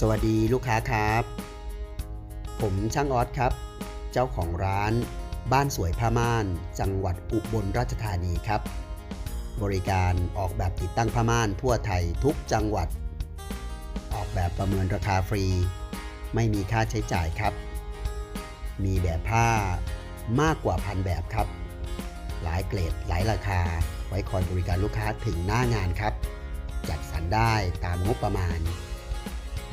สวัสดีลูกค้าครับ ผมช่างออสครับ เจ้าของร้านบ้านสวยผ้าม่าน จังหวัดอุบลราชธานีครับ บริการออกแบบติดตั้งผ้าม่านทั่วไทยทุกจังหวัด ออกแบบประเมินราคาฟรี ไม่มีค่าใช้จ่ายครับ มีแบบผ้ามากกว่าพันแบบครับ หลายเกรดหลายราคา ไว้คอยบริการลูกค้าถึงหน้างานครับ จัดสรรได้ตามงบประมาณ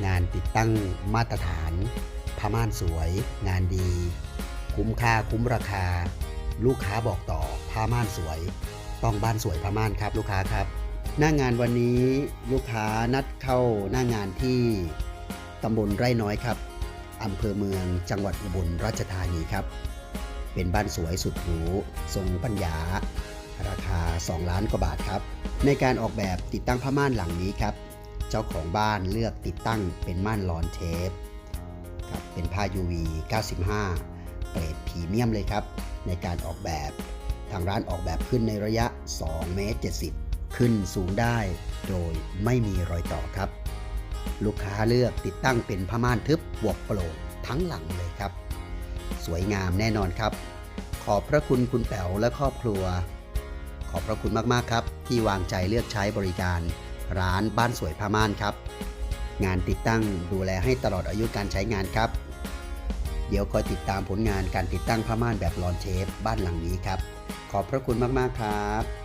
งานติดตั้งมาตรฐานผ้าม่านสวย งานดี คุ้มค่าคุ้มราคา ลูกค้าบอกต่อผ้าม่านสวย ต้องบ้านสวยผ้าม่านครับลูกค้าครับ หน้างานวันนี้ลูกค้านัดเข้าหน้างานที่ตำบลไร่น้อยครับอำเภอเมืองจังหวัดอุบลราชธานีครับ เป็นบ้านสวยสุดหรูทรงปัญญา ราคา 2 ล้านกว่าบาทครับ ในการออกแบบติดตั้งผ้าม่านหลังนี้ครับ จ้าของบ้านเลือกติดตั้งเป็นม่านลอนเทปครับเป็นผ้า UV 95 เกรดพรีเมียมเลยครับ ในการออกแบบทางร้านออกแบบขึ้นในระยะ2เมตร70 ขึ้นสูงได้โดยไม่มีรอยต่อครับ ลูกค้าเลือกติดตั้งเป็นผ้าม่านทึบบวกโปร่งทั้งหลังเลยครับ สวยงามแน่นอนครับ ขอบพระคุณคุณแป๋วและครอบครัว ขอบพระคุณมากๆครับ ที่วางใจเลือกใช้บริการ ร้านบ้านสวยพม่านครับ งานติดตั้งดูแลให้ตลอดอายุการใช้งานครับ เดี๋ยวคอยติดตามผลงานการติดตั้งผ้าม่านแบบลอนเชฟบ้านหลังนี้ครับ ขอบพระคุณมาก ๆ ครับ